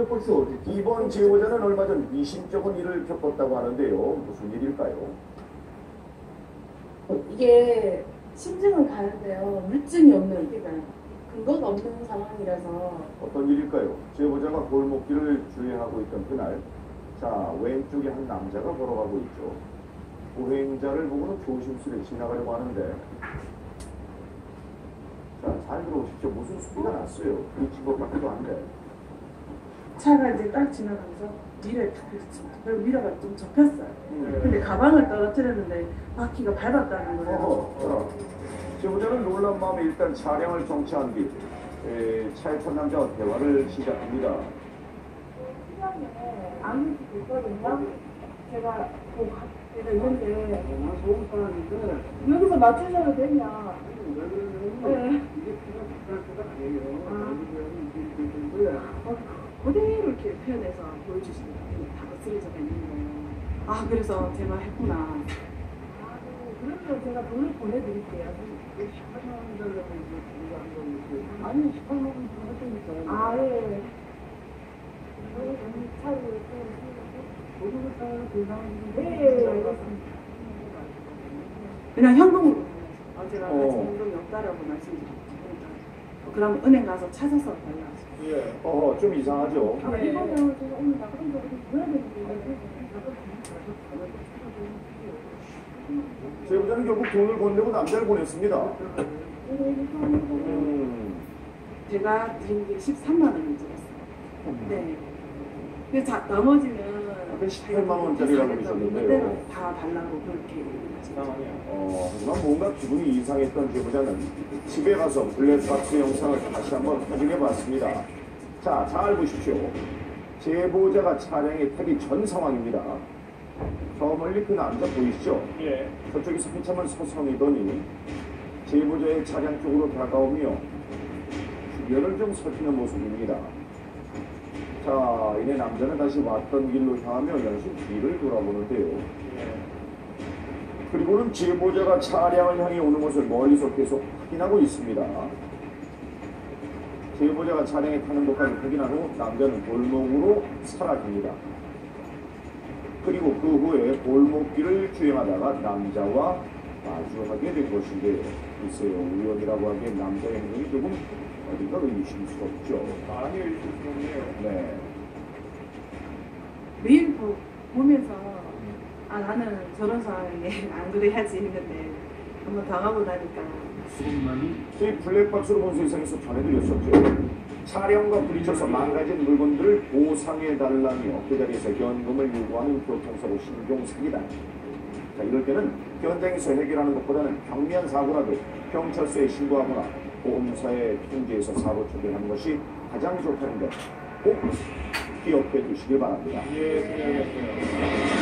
어디? 이번 제보자는 얼마 전 미심쩍은 일을 겪었다고 하는데요. 무슨 일일까요? 이게 심증은 가는데요. 물증이 없는 그러니까 근거가 없는 상황이라서 어떤 일일까요? 제보자가 골목길을 주행하고 있던 그날, 자 왼쪽에 한 남자가 걸어가고 있죠. 보행자를 보고는 조심스레 지나가려고 하는데, 자잘 들어보십시오. 무슨 소리가 났어요. 미친 것 같기도 한데. 차가 이제 딱 지나가면서 미러에 탁 거예요. 그리고 미러가 좀 접혔어요. 음. 근데 가방을 떨어뜨렸는데 바퀴가 밟았다는 거예요. 어허, 어. 제보자는 놀란 마음에 일단 차량을 정차한 뒤 에, 차에 탄 남자와 대화를 시작합니다. 시간에 아무 게 있거든요. 제가 뭐 가- 제가 있는데 좋은 사람인데 여기서 맞추셔도 되냐? 네. 이게 그냥 비쌀 때가 아니에요. 아. 여기는 이게 있는데 어, 그대로 이렇게 표현해서 보여주시는. 다 쓰러져가 있는 거예요. 아, 그래서 제가 했구나. 아, 그러면 제가 돈을 보내드릴게요. 18만 원 달라고 이제 우리가 한 건데 아니 18만 원 받았다니까. 아, 예. 여기 차를 또 모두가 다 대상이 네, 예, 알겠습니다. 그냥. 어, 제가 어. 가진 현금이 없다라고 어, 그럼 은행 가서 찾아서 달라. 예. 어허 좀 이상하죠. 아, 네. 제가 오늘 나가는 거 보내드릴게요. 제보자는 결국 돈을 건네고 남자를 보냈습니다. 네. 음, 제가 드린 게 13만 원을 드렸어요. 네. 근데 자, 나머지는 아까 18만 원짜리라고. 그대로 다 달라고 그렇게 하셨죠. 어, 하지만 뭔가 기분이 이상했던 제보자는 집에 가서 블랙박스 영상을 다시 한번 확인해 봤습니다. 자, 잘 보십시오. 제보자가 차량에 타기 전 상황입니다. 저 멀리 그 남자 보이시죠? 예. 저쪽에서 한참을 서성이더니 제보자의 차량 쪽으로 다가오며 주변을 좀 살피는 모습입니다. 자, 이내 남자는 다시 왔던 길로 향하며 연신 뒤를 돌아보는데요. 그리고는 제보자가 차량을 향해 오는 것을 멀리서 계속 확인하고 있습니다. 제보자가 차량에 타는 것까지 확인한 후 남자는 골목으로 사라집니다. 그리고 그 후에 골목길을 주행하다가 남자와 마주하게 된 것인데요. 글쎄요, 우연이라고 하기엔 남자의 행동이 조금 어딘가 의심스럽죠. 많이 의심스럽네요. 네. 매일 보, 보면서 아 나는 저런 상황에 안 그래야지 했는데 한번 당하고 나니까 저희 블랙박스로 본 세상에서 전해드렸었죠. 차량과 부딪혀서 망가진 물건들을 보상해달라며 그 자리에서 현금을 요구하는 교통사고 신종 사기다. 자, 이럴 때는 현장에서 해결하는 것보다는 경미한 사고라도 경찰서에 신고하거나 보험사에 통지해서 사고 처리하는 것이 가장 좋다는 것꼭 기억해 두시길 바랍니다. 예, 수고하셨어요.